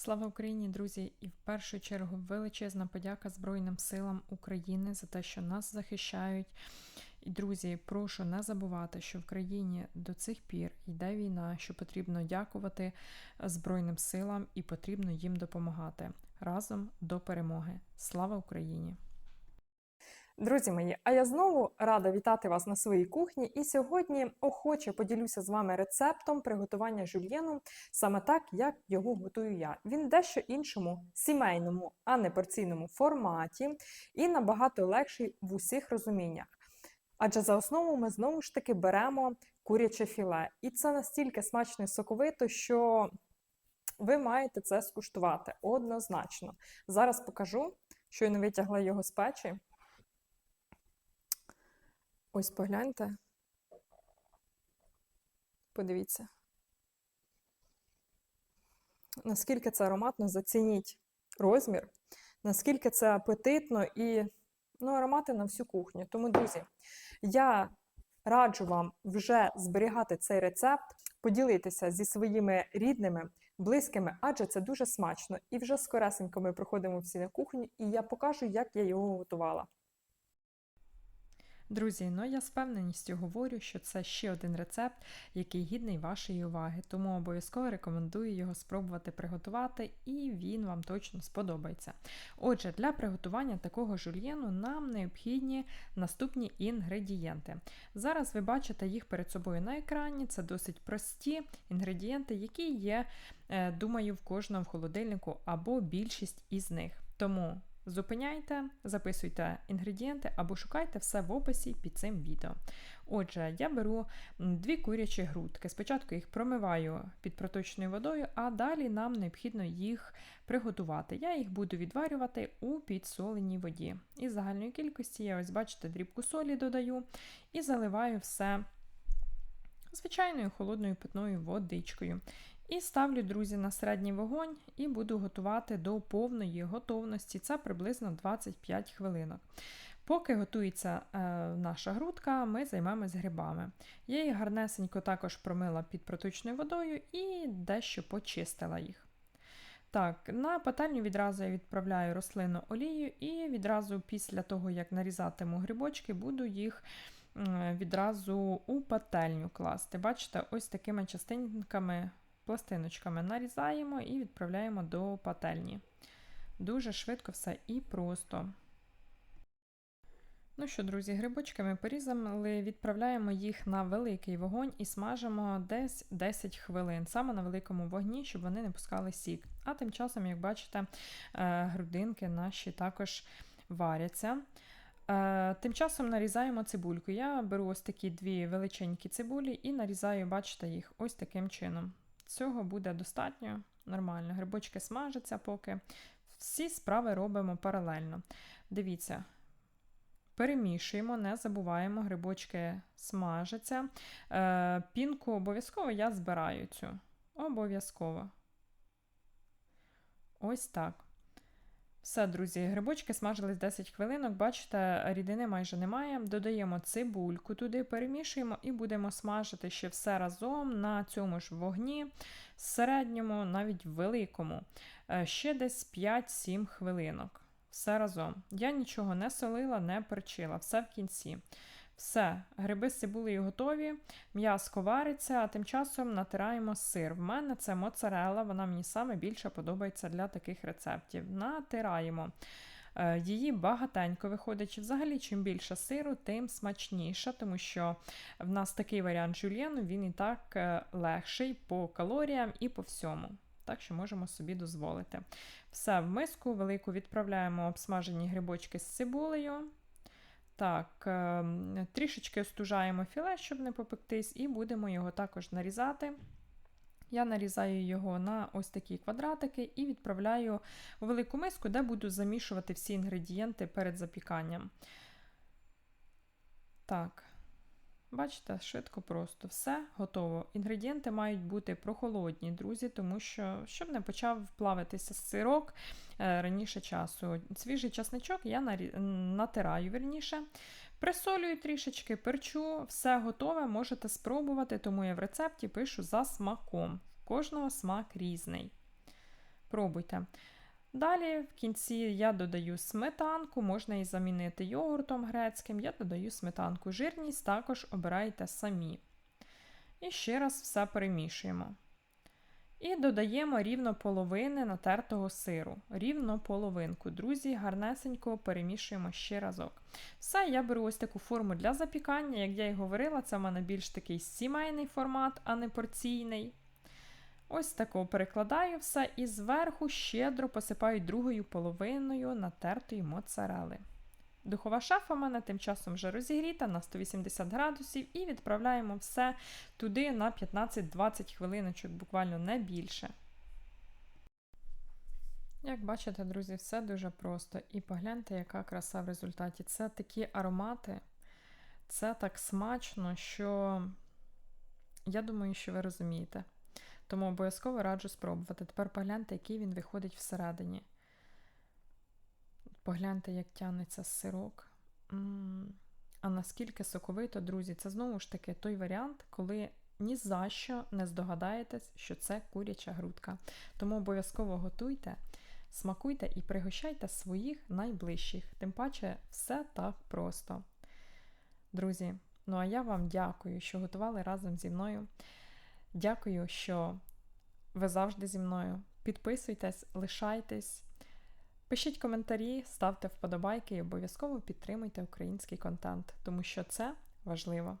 Слава Україні, друзі! І в першу чергу величезна подяка Збройним силам України за те, що нас захищають. І, друзі, прошу не забувати, що в країні до цих пір йде війна, що потрібно дякувати Збройним силам і потрібно їм допомагати разом до перемоги. Слава Україні! Друзі мої, а я знову рада вітати вас на своїй кухні. І сьогодні охоче поділюся з вами рецептом приготування жульєну саме так, як його готую я. Він дещо іншому, сімейному, а не порційному форматі, і набагато легший в усіх розуміннях. Адже за основу ми знову ж таки беремо куряче філе. І це настільки смачно і соковито, що ви маєте це скуштувати однозначно. Зараз покажу, що я не витягла його з печі. Ось погляньте. Подивіться. Наскільки це ароматно, зацініть розмір, наскільки це апетитно і ну, аромати на всю кухню. Тому, друзі, я раджу вам вже зберігати цей рецепт, поділитися зі своїми рідними, близькими, адже це дуже смачно. І вже скоресенько ми проходимо всі на кухню, і я покажу, як я його готувала. Друзі, ну я з впевненістю говорю, що це ще один рецепт, який гідний вашої уваги, тому обов'язково рекомендую його спробувати приготувати, і він вам точно сподобається. Отже, для приготування такого жульєну нам необхідні наступні інгредієнти. Зараз ви бачите їх перед собою на екрані, це досить прості інгредієнти, які є, е, думаю, в кожному холодильнику або більшість із них. Тому Зупиняйте, записуйте інгредієнти або шукайте все в описі під цим відео. Отже, я беру дві курячі грудки. Спочатку їх промиваю під проточною водою, а далі нам необхідно їх приготувати. Я їх буду відварювати у підсоленій воді. Із загальної кількості я ось, бачите, дрібку солі додаю і заливаю все звичайною холодною питною водичкою. І ставлю, друзі, на середній вогонь і буду готувати до повної готовності. Це приблизно 25 хвилинок. Поки готується е, наша грудка, ми займемось грибами. Я їх гарнесенько також промила під проточною водою і дещо почистила їх. Так, на пательню відразу я відправляю рослинну олію, і відразу після того, як нарізатиму грибочки, буду їх відразу у пательню класти. Бачите, ось такими частинками пластиночками нарізаємо і відправляємо до пательні. Дуже швидко все і просто. Ну що, друзі, грибочки ми порізали, відправляємо їх на великий вогонь і смажимо десь 10 хвилин, саме на великому вогні, щоб вони не пускали сік. А тим часом, як бачите, е, грудинки наші також варяться. Е, тим часом нарізаємо цибульку. Я беру ось такі дві величенькі цибулі і нарізаю, бачите, їх ось таким чином. Цього буде достатньо нормально. Грибочки смажаться поки. Всі справи робимо паралельно. Дивіться, перемішуємо, не забуваємо, грибочки смажаться. Е, Пінку обов'язково я збираю цю. Обов'язково. Ось так. Все, друзі, грибочки смажились 10 хвилинок, бачите, рідини майже немає. Додаємо цибульку туди, перемішуємо і будемо смажити ще все разом на цьому ж вогні, середньому, навіть великому. Е, ще десь 5-7 хвилинок. Все разом. Я нічого не солила, не перчила, все в кінці. Все, гриби з цибулею готові, м'яско вариться, а тим часом натираємо сир. В мене це моцарелла, вона мені саме більше подобається для таких рецептів. Натираємо. Е, її багатенько виходить. Взагалі, чим більше сиру, тим смачніше, тому що в нас такий варіант жульєну, він і так е, легший по калоріям і по всьому. Так що можемо собі дозволити. Все, в миску велику відправляємо обсмажені грибочки з цибулею. Так, ем, трішечки остужаємо філе, щоб не попектись, і будемо його також нарізати. Я нарізаю його на ось такі квадратики і відправляю у велику миску, де буду замішувати всі інгредієнти перед запіканням. Так, бачите, швидко просто все готово. Інгредієнти мають бути прохолодні, друзі, тому що, щоб не почав плавитися сирок, Е, раніше часу. Свіжий часничок я натираю верніше. Присолюю трішечки, перчу, все готове, можете спробувати, тому я в рецепті пишу за смаком. Кожного смак різний. Пробуйте. Далі в кінці я додаю сметанку, можна і замінити йогуртом грецьким. Я додаю сметанку. Жирність також обирайте самі. І ще раз все перемішуємо. І додаємо рівно половини натертого сиру. Рівно половинку. Друзі, гарнесенько перемішуємо ще разок. Все, я беру ось таку форму для запікання. Як я і говорила, це в мене більш такий сімейний формат, а не порційний. Ось тако перекладаю все і зверху щедро посипаю другою половиною натертої моцарели. Духова шафа в мене тим часом вже розігріта на 180 градусів і відправляємо все туди на 15-20 хвилиночок, буквально не більше. Як бачите, друзі, все дуже просто. І погляньте, яка краса в результаті. Це такі аромати, це так смачно, що я думаю, що ви розумієте. Тому обов'язково раджу спробувати. Тепер погляньте, який він виходить всередині. Погляньте, як тянеться сирок. А наскільки соковито, друзі, це знову ж таки той варіант, коли ні за що не здогадаєтесь, що це куряча грудка. Тому обов'язково готуйте, смакуйте і пригощайте своїх найближчих. Тим паче, все так просто. Друзі, ну а я вам дякую, що готували разом зі мною. Дякую, що ви завжди зі мною. Підписуйтесь, лишайтесь, пишіть коментарі, ставте вподобайки і обов'язково підтримуйте український контент, тому що це важливо.